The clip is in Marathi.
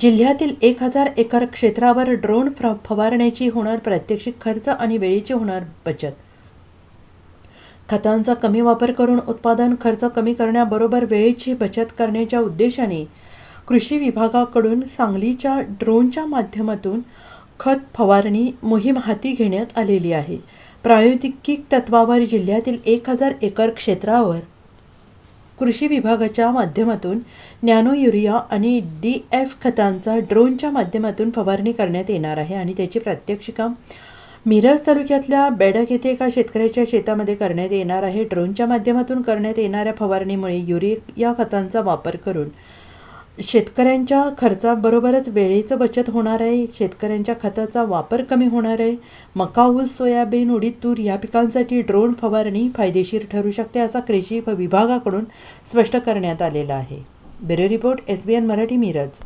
जिल्ह्यातील एक हजार एकर क्षेत्रावर ड्रोन फ्र फवारण्याची होणार प्रात्यक्षिक खर्च आणि वेळेची होणार बचत. खतांचा कमी वापर करून उत्पादन खर्च कमी करण्याबरोबर वेळेची बचत करण्याच्या उद्देशाने कृषी विभागाकडून सांगलीच्या ड्रोनच्या माध्यमातून खत फवारणी मोहीम हाती घेण्यात आलेली आहे. प्रायोगिक तत्वावर जिल्ह्यातील एक हजार एकर क्षेत्रावर कृषी विभागाच्या माध्यमातून नॅनो युरिया आणि डी एफ खतांचा ड्रोनच्या माध्यमातून फवारणी करण्यात येणार आहे आणि त्याची प्रात्यक्षिका मिरज तालुक्यातल्या बेडक येथे एका शेतकऱ्याच्या शेतामध्ये करण्यात येणार आहे. ड्रोनच्या माध्यमातून करण्यात येणाऱ्या फवारणीमुळे युरिया खतांचा वापर करून शेतकऱ्यांच्या खर्चाबरोबरच वेळेचं बचत होणार आहे शेतकऱ्यांच्या खताचा वापर कमी होणार आहे. मका ऊस सोयाबीन उडीद तूर या पिकांसाठी ड्रोन फवारणी फायदेशीर ठरू शकते असा कृषी विभागाकडून स्पष्ट करण्यात आलेला आहे. Bureau report S B N Marathi Miraj.